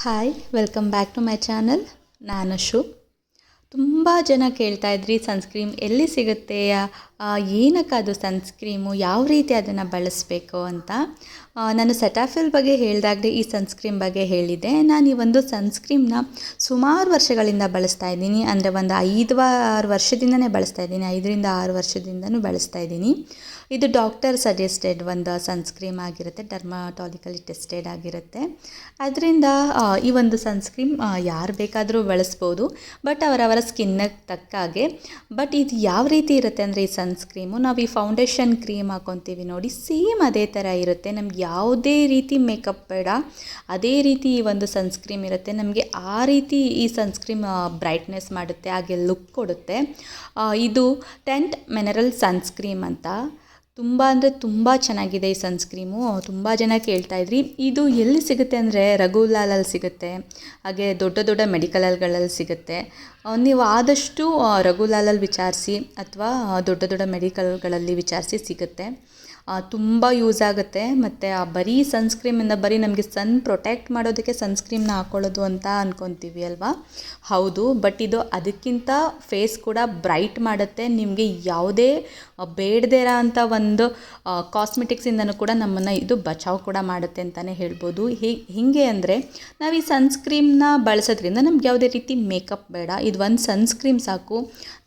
Hi welcome back to my channel ನಾನು ಶು ತುಂಬ ಜನ ಕೇಳ್ತಾ ಇದ್ರಿ ಸನ್ಸ್ಕ್ರೀಮ್ ಎಲ್ಲಿ ಸಿಗುತ್ತೆ? ಏನಕ್ಕದು ಸನ್ಸ್ಕ್ರೀಮು ಯಾವ ರೀತಿ ಅದನ್ನು ಬಳಸಬೇಕು ಅಂತ? ನಾನು ಸೆಟಾಫಿಲ್ ಬಗ್ಗೆ ಹೇಳಿದಾಗಲೇ ಈ ಸನ್ಸ್ಕ್ರೀಮ್ ಬಗ್ಗೆ ಹೇಳಿದೆ ನಾನು ಈ ಒಂದು ಸನ್ಸ್ಕ್ರೀಮ್ನ ಸುಮಾರು ವರ್ಷಗಳಿಂದ ಬಳಸ್ತಾ ಇದ್ದೀನಿ. ಅಂದರೆ ಒಂದು ಐದು ಆರು ವರ್ಷದಿಂದನೇ ಬಳಸ್ತಾ ಇದ್ದೀನಿ. ಐದರಿಂದ ಆರು ವರ್ಷದಿಂದನೂ ಬಳಸ್ತಾ ಇದ್ದೀನಿ. ಇದು ಡಾಕ್ಟರ್ ಸಜೆಸ್ಟೆಡ್ ಒಂದು ಸನ್ಸ್ಕ್ರೀಮ್ ಆಗಿರುತ್ತೆ ಡರ್ಮಾಟಾಲಿಕಲಿ ಟೆಸ್ಟೆಡ್ ಆಗಿರುತ್ತೆ. ಅದರಿಂದ ಈ ಒಂದು ಸನ್ಸ್ಕ್ರೀಮ್ ಯಾರು ಬೇಕಾದರೂ ಬಳಸ್ಬೋದು ಬಟ್ ಅವರವರ ಸ್ಕಿನ್ನಿಗೆ ತಕ್ಕ ಹಾಗೆ. ಬಟ್ ಇದು ಯಾವ ರೀತಿ ಇರುತ್ತೆ ಅಂದರೆ ಈ ಸನ್ಸ್ಕ್ರೀಮು, ನಾವು ಈ ಫೌಂಡೇಶನ್ ಕ್ರೀಮ್ ಹಾಕೊತೀವಿ ನೋಡಿ ಸೇಮ್ ಅದೇ ಥರ ಇರುತ್ತೆ. ನಮ್ಗೆ ಯಾವುದೇ ರೀತಿ ಮೇಕಪ್ ಬೇಡ, ಅದೇ ರೀತಿ ಈ ಒಂದು ಸನ್ಸ್ಕ್ರೀಮ್ ಇರುತ್ತೆ. ನಮಗೆ ಆ ರೀತಿ ಈ ಸನ್ಸ್ಕ್ರೀಮ್ ಬ್ರೈಟ್ನೆಸ್ ಮಾಡುತ್ತೆ, ಹಾಗೆ ಲುಕ್ ಕೊಡುತ್ತೆ. ಇದು ಟೆಂಟ್ ಮಿನರಲ್ ಸನ್ಸ್ಕ್ರೀಮ್ ಅಂತ. ತುಂಬ ಅಂದರೆ ತುಂಬ ಚೆನ್ನಾಗಿದೆ ಈ ಸನ್ಸ್ಕ್ರೀಮು. ತುಂಬ ಜನ ಕೇಳ್ತಾ ಇದ್ರಿ. ಇದು ಎಲ್ಲಿ ಸಿಗುತ್ತೆ ಅಂದರೆ ರಘುಲಾಲಲ್ಲಿ ಸಿಗುತ್ತೆ. ಹಾಗೆ ದೊಡ್ಡ ದೊಡ್ಡ ಮೆಡಿಕಲಲ್ಗಳಲ್ಲಿ ಸಿಗುತ್ತೆ. ನೀವು ಆದಷ್ಟು ರಘುಲಾಲಲ್ಲಿ ವಿಚಾರಿಸಿ ಅಥವಾ ದೊಡ್ಡ ದೊಡ್ಡ ಮೆಡಿಕಲ್ಗಳಲ್ಲಿ ವಿಚಾರಿಸಿ ಸಿಗುತ್ತೆ. ತುಂಬ ಯೂಸ್ ಆಗುತ್ತೆ. ಮತ್ತು ಆ ಬರೀ ಸನ್ಸ್ಕ್ರೀಮಿಂದ ಬರೀ ನಮಗೆ ಸನ್ ಪ್ರೊಟೆಕ್ಟ್ ಮಾಡೋದಕ್ಕೆ ಸನ್ಸ್ಕ್ರೀಮ್ನ ಹಾಕ್ಕೊಳ್ಳೋದು ಅಂತ ಅಂದ್ಕೊತೀವಿ ಅಲ್ವಾ? ಹೌದು ಬಟ್ ಇದು ಅದಕ್ಕಿಂತ ಫೇಸ್ ಕೂಡ ಬ್ರೈಟ್ ಮಾಡುತ್ತೆ. ನಿಮಗೆ ಯಾವುದೇ ಬೇಡದೇ ಇರೋ ಅಂಥ ಒಂದು ಕಾಸ್ಮೆಟಿಕ್ಸಿಂದನೂ ಕೂಡ ನಮ್ಮನ್ನು ಇದು ಬಚಾವ್ ಕೂಡ ಮಾಡುತ್ತೆ ಅಂತಲೇ ಹೇಳ್ಬೋದು. ಹೀ, ಹೀಗೆ ಅಂದರೆ ನಾವು ಈ ಸನ್ಸ್ಕ್ರೀಮ್ನ ಬಳಸೋದ್ರಿಂದ ನಮ್ಗೆ ಯಾವುದೇ ರೀತಿ ಮೇಕಪ್ ಬೇಡ. ಇದು ಒಂದು ಸನ್ಸ್ಕ್ರೀಮ್ ಸಾಕು.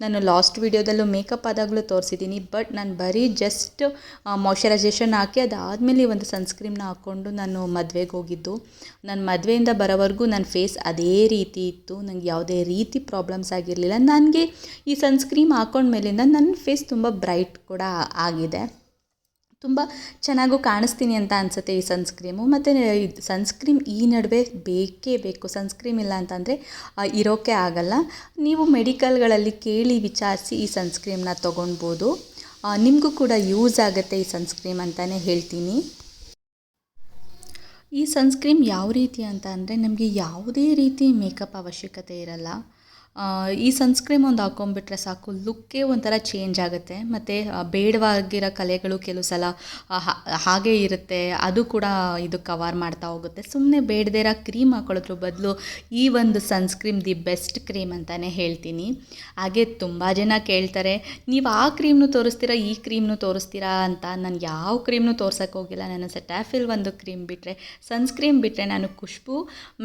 ನಾನು ಲಾಸ್ಟ್ ವೀಡಿಯೋದಲ್ಲೂ ಮೇಕಪ್ ಆದಾಗಲೂ ತೋರಿಸಿದ್ದೀನಿ ಬಟ್ ನಾನು ಬರೀ ಜಸ್ಟ್ ಮಾಯ್ಶ್ಚರೈಸೇಷನ್ ಹಾಕಿ ಅದಾದಮೇಲೆ ಒಂದು ಸನ್ಸ್ಕ್ರೀಮ್ನ ಹಾಕ್ಕೊಂಡು ನಾನು ಮದುವೆಗೆ ಹೋಗಿದ್ದು. ನನ್ನ ಮದುವೆಯಿಂದ ಬರೋವರೆಗೂ ನನ್ನ ಫೇಸ್ ಅದೇ ರೀತಿ ಇತ್ತು. ನನಗೆ ಯಾವುದೇ ರೀತಿ ಪ್ರಾಬ್ಲಮ್ಸ್ ಆಗಿರಲಿಲ್ಲ. ನನಗೆ ಈ ಸನ್ಸ್ಕ್ರೀಮ್ ಹಾಕೊಂಡ್ಮೇಲಿಂದ ನನ್ನ ಫೇಸ್ ತುಂಬ ಬ್ರೈಟ್ ಕೂಡ ಆಗಿದೆ. ತುಂಬ ಚೆನ್ನಾಗೂ ಕಾಣಿಸ್ತೀನಿ ಅಂತ ಅನಿಸುತ್ತೆ ಈ ಸನ್ಸ್ಕ್ರೀಮು ಮತ್ತು ಸನ್ಸ್ಕ್ರೀಮ್ ಈ ನಡುವೆ ಬೇಕೇ ಬೇಕು. ಸನ್ಸ್ಕ್ರೀಮ್ ಇಲ್ಲ ಅಂತಂದರೆ ಇರೋಕ್ಕೆ ಆಗಲ್ಲ. ನೀವು ಮೆಡಿಕಲ್ಗಳಲ್ಲಿ ಕೇಳಿ ವಿಚಾರಿಸಿ ಈ ಸನ್ಸ್ಕ್ರೀಮ್ನ ತೊಗೊಳ್ಬೋದು ನಿಮಗೂ ಕೂಡ ಯೂಸ್ ಆಗುತ್ತೆ ಈ ಸನ್ಸ್ಕ್ರೀಮ್ ಅಂತಲೇ ಹೇಳ್ತೀನಿ. ಈ ಸನ್ಸ್ಕ್ರೀಮ್ ಯಾವ ರೀತಿ ಅಂತ ಅಂದರೆ ನಮಗೆ ಯಾವುದೇ ರೀತಿ ಮೇಕಪ್ ಅವಶ್ಯಕತೆ ಇರಲ್ಲ. ಈ ಸನ್ಸ್ಕ್ರೀಮ್ ಒಂದು ಹಾಕೊಂಡ್ಬಿಟ್ರೆ ಸಾಕು, ಲುಕ್ಕೇ ಒಂಥರ ಚೇಂಜ್ ಆಗುತ್ತೆ. ಮತ್ತು ಬೇಡವಾಗಿರೋ ಕಲೆಗಳು ಕೆಲವು ಸಲ ಹಾಗೆ ಇರುತ್ತೆ, ಅದು ಕೂಡ ಇದು ಕವರ್ ಮಾಡ್ತಾ ಹೋಗುತ್ತೆ. ಸುಮ್ಮನೆ ಬೇಡದೇ ಇರೋ ಕ್ರೀಮ್ ಹಾಕೊಳ್ಳೋದ್ರ ಬದಲು ಈ ಒಂದು ಸನ್ಸ್ಕ್ರೀಮ್ ದಿ ಬೆಸ್ಟ್ ಕ್ರೀಮ್ ಅಂತಲೇ ಹೇಳ್ತೀನಿ. ಹಾಗೆ ತುಂಬ ಜನ ಕೇಳ್ತಾರೆ, ನೀವು ಆ ಕ್ರೀಮ್ನು ತೋರಿಸ್ತೀರಾ, ಈ ಕ್ರೀಮ್ನು ತೋರಿಸ್ತೀರಾ? ಅಂತ. ನಾನು ಯಾವ ಕ್ರೀಮ್ನು ತೋರ್ಸೋಕ್ಕೆ ಹೋಗಿಲ್ಲ. ನಾನು ಸೆಟಾಫಿಲ್ ಒಂದು ಕ್ರೀಮ್ ಬಿಟ್ಟರೆ ಸನ್ಸ್ಕ್ರೀಮ್ ಬಿಟ್ಟರೆ ನಾನು ಖುಷ್ಬು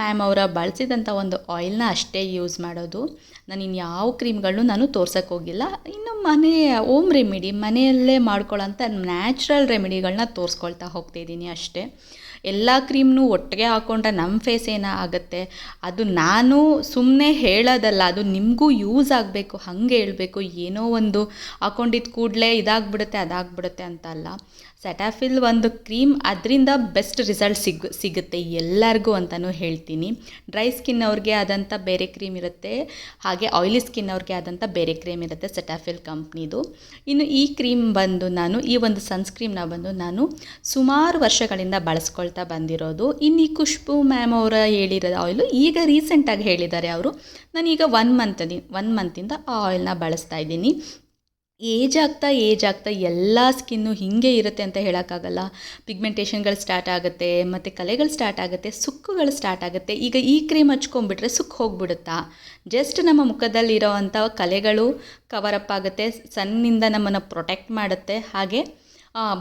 ಮ್ಯಾಮ್ ಅವರ ಬಳಸಿದಂಥ ಒಂದು ಆಯಿಲ್ನ ಅಷ್ಟೇ ಯೂಸ್ ಮಾಡೋದು. ನಾನು ಇನ್ನು ಯಾವ ಕ್ರೀಮ್ಗಳನ್ನೂ ನಾನು ತೋರ್ಸೋಕ್ಕೆ ಹೋಗಿಲ್ಲ. ಇನ್ನು ಮನೆ ಓಮ್ ರೆಮಿಡಿ ಮನೆಯಲ್ಲೇ ಮಾಡ್ಕೊಳ್ಳೋಂಥ ನ್ಯಾಚುರಲ್ ರೆಮಿಡಿಗಳನ್ನ ತೋರಿಸ್ಕೊಳ್ತಾ ಹೋಗ್ತಾಯಿದ್ದೀನಿ ಅಷ್ಟೇ. ಎಲ್ಲ ಕ್ರೀಮ್ನು ಒಟ್ಟಿಗೆ ಹಾಕ್ಕೊಂಡ್ರೆ ನಮ್ಮ ಫೇಸ್ ಏನೋ ಆಗುತ್ತೆ? ಅದು ನಾನು ಸುಮ್ಮನೆ ಹೇಳೋದಲ್ಲ, ಅದು ನಿಮಗೂ ಯೂಸ್ ಆಗಬೇಕು, ಹಾಗೆ ಹೇಳಬೇಕು, ಏನೋ ಒಂದು ಹಾಕ್ಕೊಂಡಿದ್ದ ಕೂಡಲೇ ಇದಾಗ್ಬಿಡುತ್ತೆ, ಅದಾಗ್ಬಿಡುತ್ತೆ ಅಂತ ಅಲ್ಲ ಸೆಟಾಫಿಲ್ ಒಂದು ಕ್ರೀಮ್ ಅದರಿಂದ ಬೆಸ್ಟ್ ರಿಸಲ್ಟ್ ಸಿಗ್, ಸಿಗುತ್ತೆ ಎಲ್ಲರಿಗೂ ಅಂತಲೂ ಹೇಳ್ತೀನಿ. ಡ್ರೈ ಸ್ಕಿನ್ ಅವ್ರಿಗೆ ಆದಂಥ ಬೇರೆ ಕ್ರೀಮ್ ಇರುತ್ತೆ. ಹಾಗೆ ಆಯಿಲಿ ಸ್ಕಿನ್ ಅವ್ರಿಗೆ ಆದಂಥ ಬೇರೆ ಕ್ರೀಮ್ ಇರುತ್ತೆ ಸೆಟಾಫಿಲ್ ಕಂಪ್ನಿದು ಇನ್ನು ಈ ಕ್ರೀಮ್ ಬಂದು ನಾನು, ಈ ಒಂದು ಸನ್ಸ್ಕ್ರೀಮ್ನ ಬಂದು ನಾನು ಸುಮಾರು ವರ್ಷಗಳಿಂದ ಬಳಸ್ಕೊಳ್ತಾ ಬಂದಿರೋದು. ಇನ್ನು ಈ ಖುಷ್ಬು ಮ್ಯಾಮ್ ಅವರ ಹೇಳಿರೋ ಆಯಿಲು ಈಗ ರೀಸೆಂಟಾಗಿ ಹೇಳಿದ್ದಾರೆ ಅವರು. ನಾನೀಗ ಒನ್ ಮಂತದಿ ಒನ್ ಮಂತಿಂದ ಆ ಆಯಿಲ್ನ ಬಳಸ್ತಾ ಇದ್ದೀನಿ. ಏಜ್ ಆಗ್ತಾ ಏಜ್ ಆಗ್ತಾ ಎಲ್ಲ ಸ್ಕಿನ್ನು ಹೀಗೆ ಇರುತ್ತೆ ಅಂತ ಹೇಳೋಕ್ಕಾಗಲ್ಲ. ಪಿಗ್ಮೆಂಟೇಷನ್ಗಳು ಸ್ಟಾರ್ಟ್ ಆಗುತ್ತೆ, ಮತ್ತು ಕಲೆಗಳು ಸ್ಟಾರ್ಟ್ ಆಗುತ್ತೆ, ಸುಕ್ಕುಗಳು ಸ್ಟಾರ್ಟ್ ಆಗುತ್ತೆ. ಈಗ ಈ ಕ್ರೀಮ್ ಹಚ್ಕೊಂಡ್ಬಿಟ್ರೆ ಸುಕ್ಕು ಹೋಗ್ಬಿಡುತ್ತಾ? ಜಸ್ಟ್ ನಮ್ಮ ಮುಖದಲ್ಲಿರೋ ಅಂಥ ಕಲೆಗಳು ಕವರಪ್ ಆಗುತ್ತೆ, ಸನ್ನಿಂದ ನಮ್ಮನ್ನು ಪ್ರೊಟೆಕ್ಟ್ ಮಾಡುತ್ತೆ. ಹಾಗೆ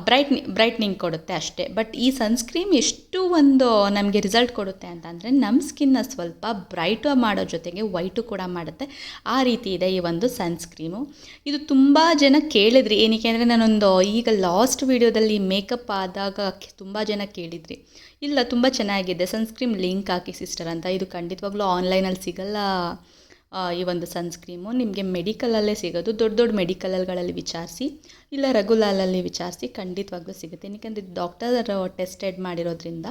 ಬ್ರೈಟ್ನಿ ಬ್ರೈಟ್ನಿಂಗ್ ಕೊಡುತ್ತೆ ಅಷ್ಟೇ. ಬಟ್ ಈ ಸನ್ಸ್ಕ್ರೀಮ್ ಎಷ್ಟು ಒಂದು ನಮಗೆ ರಿಸಲ್ಟ್ ಕೊಡುತ್ತೆ ಅಂತಂದರೆ ನಮ್ಮ ಸ್ಕಿನ್ನ ಸ್ವಲ್ಪ ಬ್ರೈಟು ಮಾಡೋ ಜೊತೆಗೆ ವೈಟು ಕೂಡ ಮಾಡುತ್ತೆ. ಆ ರೀತಿ ಇದೆ ಈ ಒಂದು ಸನ್ಸ್ಕ್ರೀಮು ಇದು ತುಂಬ ಜನ ಕೇಳಿದ್ರಿ. ಏನಕ್ಕೆ ಅಂದರೆ ನಾನೊಂದು ಈಗ ಲಾಸ್ಟ್ ವೀಡಿಯೋದಲ್ಲಿ ಮೇಕಪ್ ಆದಾಗ ತುಂಬ ಜನ ಕೇಳಿದ್ರಿ. ಇಲ್ಲ, ತುಂಬ ಚೆನ್ನಾಗಿದೆ. ಸನ್ಸ್ಕ್ರೀಮ್ ಲಿಂಕ್ ಹಾಕಿ ಸಿಸ್ಟರ್ ಅಂತ. ಇದು ಖಂಡಿತವಾಗ್ಲೂ ಆನ್ಲೈನಲ್ಲಿ ಸಿಗಲ್ಲ. ಈ ಒಂದು ಸನ್ಸ್ಕ್ರೀಮು ನಿಮಗೆ ಮೆಡಿಕಲಲ್ಲೇ ಸಿಗೋದು. ದೊಡ್ಡ ದೊಡ್ಡ ಮೆಡಿಕಲ್ಗಳಲ್ಲಿ ವಿಚಾರಿಸಿ, ಇಲ್ಲ ರಘುಲಾಲಲ್ಲಿ ವಿಚಾರಿಸಿ ಖಂಡಿತವಾಗ್ಲೂ ಸಿಗುತ್ತೆ. ಏಕೆಂದರೆ ಡಾಕ್ಟರ್ ಟೆಸ್ಟೆಡ್ ಮಾಡಿರೋದ್ರಿಂದ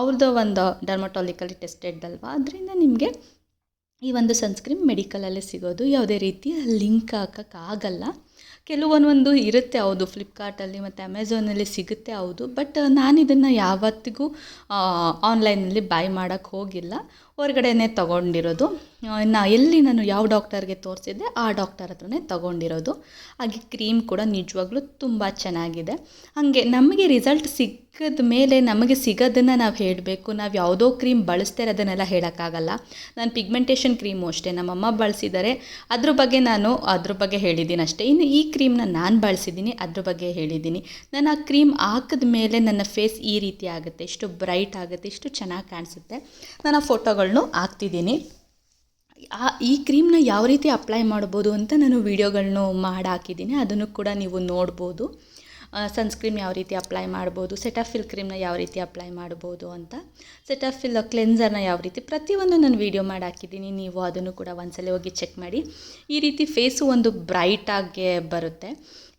ಅವ್ರದ್ದು ಒಂದು ಡರ್ಮಟಾಲಿಕಲಿ ಟೆಸ್ಟೆಡ್ ಅಲ್ವಾ ಅದರಿಂದ ನಿಮಗೆ ಈ ಒಂದು ಸನ್ಸ್ಕ್ರೀಮ್ ಮೆಡಿಕಲಲ್ಲೇ ಸಿಗೋದು. ಯಾವುದೇ ರೀತಿ ಲಿಂಕ್ ಹಾಕೋಕ್ಕಾಗಲ್ಲ. ಕೆಲವೊಂದೊಂದು ಇರುತ್ತೆ ಹೌದು, ಫ್ಲಿಪ್ಕಾರ್ಟಲ್ಲಿ ಮತ್ತು ಅಮೆಝಾನಲ್ಲಿ ಸಿಗುತ್ತೆ ಹೌದು. ಬಟ್ ನಾನು ಇದನ್ನು ಯಾವತ್ತಿಗೂ ಆನ್ಲೈನಲ್ಲಿ ಬೈ ಮಾಡೋಕ್ಕೆ ಹೋಗಿಲ್ಲ. ಹೊರಗಡೆನೇ ತೊಗೊಂಡಿರೋದು. ನಾ ಎಲ್ಲಿ ನಾನು ಯಾವ ಡಾಕ್ಟರ್ಗೆ ತೋರಿಸಿದ್ದೆ, ಆ ಡಾಕ್ಟರ್ ಹತ್ರನೇ ತೊಗೊಂಡಿರೋದು. ಹಾಗೆ ಕ್ರೀಮ್ ಕೂಡ ನಿಜವಾಗ್ಲೂ ತುಂಬ ಚೆನ್ನಾಗಿದೆ. ಹಾಗೆ ನಮಗೆ ರಿಸಲ್ಟ್ ಸಿಕ್ಕಿದ ಮೇಲೆ ನಮಗೆ ಸಿಗೋದನ್ನು ನಾವು ಹೇಳಬೇಕು. ನಾವು ಯಾವುದೋ ಕ್ರೀಮ್ ಬಳಸ್ತಾ ಅದನ್ನೆಲ್ಲ ಹೇಳೋಕ್ಕಾಗಲ್ಲ. ನಾನು ಪಿಗ್ಮೆಂಟೇಷನ್ ಕ್ರೀಮು ಅಷ್ಟೇ. ನಮ್ಮಮ್ಮ ಬಳಸಿದ್ದಾರೆ. ಅದ್ರ ಬಗ್ಗೆ ನಾನು, ಅದ್ರ ಬಗ್ಗೆ ಹೇಳಿದ್ದೀನಿ ಅಷ್ಟೇ. ಇನ್ನು ಈ ಕ್ರೀಮ್ನ ನಾನು ಬಳಸಿದ್ದೀನಿ, ಅದ್ರ ಬಗ್ಗೆ ಹೇಳಿದ್ದೀನಿ. ನಾನು ಆ ಕ್ರೀಮ್ ಹಾಕಿದ ಮೇಲೆ ನನ್ನ ಫೇಸ್ ಈ ರೀತಿ ಆಗುತ್ತೆ. ಇಷ್ಟು ಬ್ರೈಟ್ ಆಗುತ್ತೆ. ಇಷ್ಟು ಚೆನ್ನಾಗಿ ಕಾಣಿಸುತ್ತೆ. ನಾನು ಆ ಫೋಟೋಗಳ್ನು ಹಾಕ್ತಿದ್ದೀನಿ. ಆ, ಈ ಕ್ರೀಮ್ನ ಯಾವ ರೀತಿ ಅಪ್ಲೈ ಮಾಡ್ಬೋದು ಅಂತ ನಾನು ವೀಡಿಯೋಗಳನ್ನು ಮಾಡಿ ಹಾಕಿದ್ದೀನಿ ಅದನ್ನು ಕೂಡ ನೀವು ನೋಡ್ಬೋದು. ಸನ್ಸ್ಕ್ರೀಮ್ ಯಾವ ರೀತಿ ಅಪ್ಲೈ ಮಾಡ್ಬೋದು, ಸೆಟಾಫಿಲ್ ಕ್ರೀಮ್ನ ಯಾವ ರೀತಿ ಅಪ್ಲೈ ಮಾಡ್ಬೋದು ಅಂತ. ಸೆಟಾಫಿಲ್ ಕ್ಲೆನ್ಸರ್ನ ಯಾವ ರೀತಿ ಪ್ರತಿಯೊಂದು ನಾನು ವೀಡಿಯೋ ಮಾಡಿ ಹಾಕಿದ್ದೀನಿ ನೀವು ಅದನ್ನು ಕೂಡ ಒಂದ್ಸಲ ಹೋಗಿ ಚೆಕ್ ಮಾಡಿ. ಈ ರೀತಿ ಫೇಸು ಒಂದು ಬ್ರೈಟಾಗೆ ಬರುತ್ತೆ.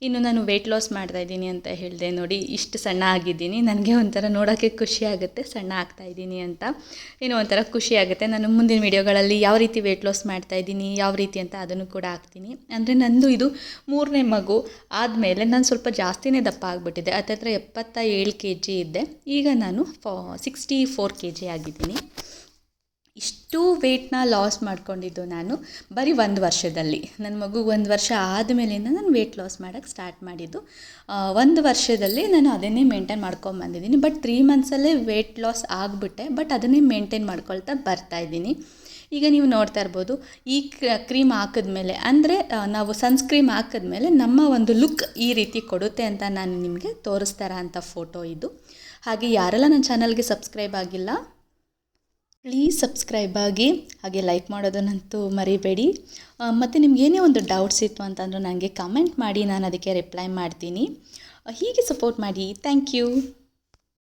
ಇನ್ನು ನಾನು ವೆಯ್ಟ್ ಲಾಸ್ ಮಾಡ್ತಾ ಇದ್ದೀನಿ ಅಂತ ಹೇಳಿದೆ ನೋಡಿ, ಇಷ್ಟು ಸಣ್ಣ ಆಗಿದ್ದೀನಿ. ನನಗೆ ಒಂಥರ ನೋಡೋಕ್ಕೆ ಖುಷಿ ಆಗುತ್ತೆ, ಸಣ್ಣ ಆಗ್ತಾ ಇದ್ದೀನಿ ಅಂತ. ಏನೋ ಒಂಥರ ಖುಷಿ ಆಗುತ್ತೆ. ನಾನು ಮುಂದಿನ ವೀಡಿಯೋಗಳಲ್ಲಿ ಯಾವ ರೀತಿ ವೆಯ್ಟ್ ಲಾಸ್ ಮಾಡ್ತಾ ಇದ್ದೀನಿ, ಯಾವ ರೀತಿ ಅಂತ ಅದನ್ನು ಕೂಡ ಹಾಕ್ತೀನಿ. ಅಂದರೆ ನಂದು ಇದು ಮೂರನೇ ಮಗು ಆದಮೇಲೆ ನಾನು ಸ್ವಲ್ಪ ಜಾಸ್ತಿನೇ ದಪ್ಪ ಆಗಿಬಿಟ್ಟಿದ್ದೆ ಹತ್ತತ್ರ ಎಪ್ಪತ್ತ ಏಳು ಕೆ ಜಿ ಇದ್ದೆ. ಈಗ ನಾನು ಫಾ ಸಿಕ್ಸ್ಟಿ ಫೋರ್ ಕೆ ಜಿ ಆಗಿದ್ದೀನಿ. ಇಷ್ಟು ವೆಯ್ಟ್ನ ಲಾಸ್ ಮಾಡ್ಕೊಂಡಿದ್ದು ನಾನು ಬರೀ ಒಂದು ವರ್ಷದಲ್ಲಿ. ನನ್ನ ಮಗು ಒಂದು ವರ್ಷ ಆದಮೇಲಿಂದ ನಾನು ವೆಯ್ಟ್ ಲಾಸ್ ಮಾಡೋಕ್ಕೆ ಸ್ಟಾರ್ಟ್ ಮಾಡಿದ್ದು. ಒಂದು ವರ್ಷದಲ್ಲಿ ನಾನು ಅದನ್ನೇ ಮೇಂಟೈನ್ ಮಾಡ್ಕೊಂಬಂದಿದ್ದೀನಿ ಬಟ್ ತ್ರೀ ಮಂತ್ಸಲ್ಲೇ ವೆಯ್ಟ್ ಲಾಸ್ ಆಗಿಬಿಟ್ಟೆ ಬಟ್ ಅದನ್ನೇ ಮೇಂಟೈನ್ ಮಾಡ್ಕೊಳ್ತಾ ಬರ್ತಾ ಇದ್ದೀನಿ. ಈಗ ನೀವು ನೋಡ್ತಾ ಇರ್ಬೋದು, ಈ ಕ್ರೀಮ್ ಹಾಕಿದ್ಮೇಲೆ, ಅಂದರೆ ನಾವು ಸನ್ಸ್ಕ್ರೀಮ್ ಹಾಕಿದ್ಮೇಲೆ ನಮ್ಮ ಒಂದು ಲುಕ್ ಈ ರೀತಿ ಕೊಡುತ್ತೆ ಅಂತ ನಾನು ನಿಮಗೆ ತೋರಿಸ್ತಾರ ಅಂತ ಫೋಟೋ ಇದು. ಹಾಗೆ ಯಾರೆಲ್ಲ ನನ್ನ ಚಾನಲ್ಗೆ ಸಬ್ಸ್ಕ್ರೈಬ್ ಆಗಿಲ್ಲ ಪ್ಲೀಸ್ ಸಬ್ಸ್ಕ್ರೈಬ್ ಆಗಿ, ಹಾಗೆ ಲೈಕ್ ಮಾಡೋದನ್ನಂತೂ ಮರಿಬೇಡಿ. ಮತ್ತು ನಿಮ್ಗೆ ಏನೇ ಒಂದು ಡೌಟ್ಸ್ ಇತ್ತು ಅಂತಂದ್ರೆ ನನಗೆ ಕಮೆಂಟ್ ಮಾಡಿ, ನಾನು ಅದಕ್ಕೆ ರಿಪ್ಲೈ ಮಾಡ್ತೀನಿ. ಹೀಗೆ ಸಪೋರ್ಟ್ ಮಾಡಿ. Thank you